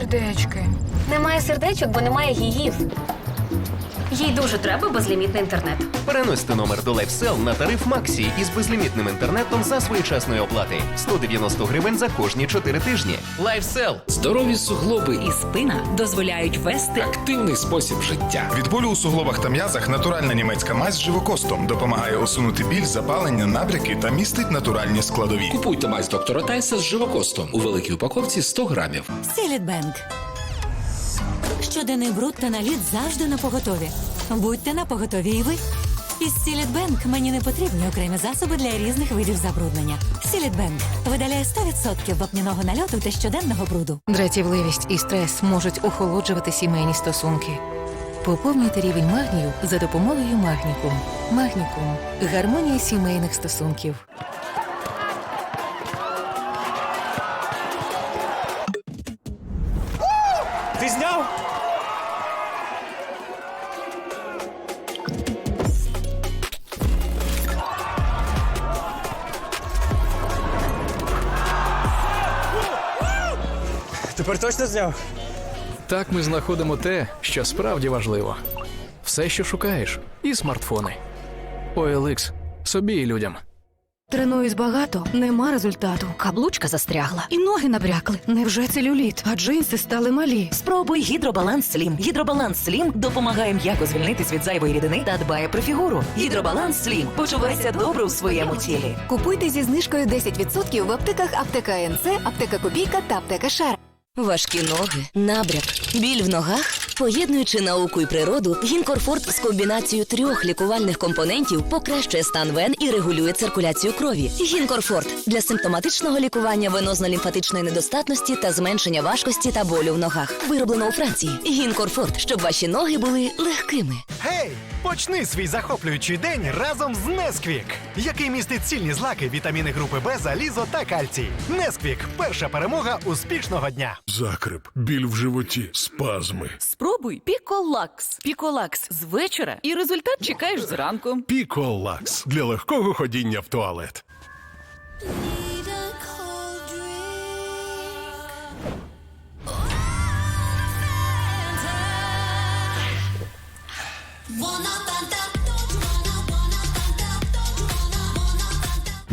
сердечки. Немає сердечок, бо немає гігів. Їй дуже треба безлімітний інтернет. Переносьте номер до LifeSell на тариф Максі із безлімітним інтернетом за своєчасної оплати 190 гривень за кожні 4 тижні. LifeSell. Здорові суглоби і і спина дозволяють вести активний спосіб життя. Від болю у суглобах та м'язах натуральна німецька мазь з живокостом допомагає усунути біль, запалення, набряки та містить натуральні складові. Купуйте мазь доктора Тайса з живокостом у великій упаковці 100 грамів. Сілітбенк. Щоденний бруд та наліт завжди на поготові. Будьте на поготові і ви. Із Сілітбенк мені не потрібні окремі засоби для різних видів забруднення. Сілітбенк видаляє 100% вапняного нальоту та щоденного бруду. Дратівливість і стрес можуть охолоджувати сімейні стосунки. Поповнюйте рівень магнію за допомогою Магнікум. Магнікум гармонія сімейних стосунків. Ти зняв? Тепер точно зняв? Так ми знаходимо те, що справді важливо. Все, що шукаєш, і смартфони. OLX. собі і людям. Тренуюсь багато, нема результату. Каблучка застрягла, і ноги набрякли. Невже целюліт? А джинси стали малі. Спробуй гідробаланс Слім. Гідробаланс Слім допомагає м'яко звільнитись від зайвої рідини та дбає про фігуру. Гідробаланс Слім. Почувайся добре у своєму тілі. Купуйте зі знижкою 10% в аптеках Аптека НЦ, Аптека Копійка та Аптека Шар. Важкі ноги, набряк, біль в ногах. Поєднуючи науку і природу, Гінкорфорт з комбінацією трьох лікувальних компонентів покращує стан вен і регулює циркуляцію крові. Гінкорфорт для симптоматичного лікування венозно-лімфатичної недостатності та зменшення важкості та болю в ногах. Вироблено у Франції. Гінкорфорт, щоб ваші ноги були легкими. Гей! Почни свій захоплюючий день разом з Несквік, який містить цільні злаки, вітаміни групи Б, залізо та кальцій. Несквік перша перемога успішного дня. Закрип, біль в животі, спазми. Спробуй Піколакс. Піколакс з вечора і результат чекаєш зранку. Піколакс для легкого ходіння в туалет.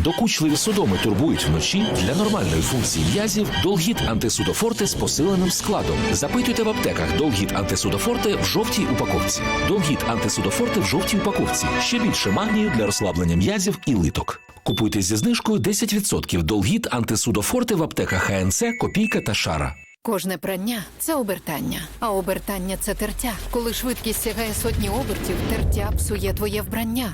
Докучливі судоми турбують вночі для нормальної функції м'язів Долгіт антисудофорте з посиленим складом. Запитуйте в аптеках Долгіт антисудофорте в жовтій упаковці. Долгіт антисудофорте в жовтій упаковці. Ще більше магнію для розслаблення м'язів і литок. Купуйте зі знижкою 10% Долгіт антисудофорте в аптеках ХНЦ, Копійка та Шара. Кожне прання це обертання, а обертання це тертя. Коли швидкість сягає сотні обертів, тертя псує твоє вбрання.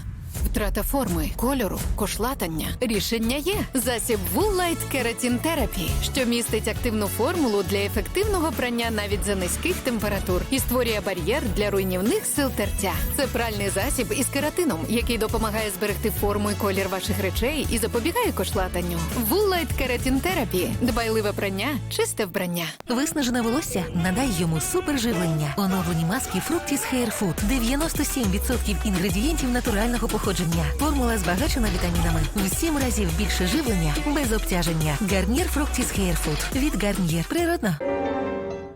Втрата форми, кольору, кошлатання. Рішення є. Засіб Light Keratin Therapy, що містить активну формулу для ефективного прання навіть за низьких температур і створює бар'єр для руйнівних сил тертя. Це пральний засіб із кератином, який допомагає зберегти форму і колір ваших речей і запобігає кошлатанню. Light Keratin Therapy – дбайливе прання, чисте вбрання. Виснажене волосся надай йому суперживлення. Оновлені маски Fructis Hair Food. 97% інгредієнтів натурального походження. Формула збагачена вітамінами. В 7 разів більше живлення без обтяження. Гарнір Фруктіс Хейрфуд від Гарнір. Природно.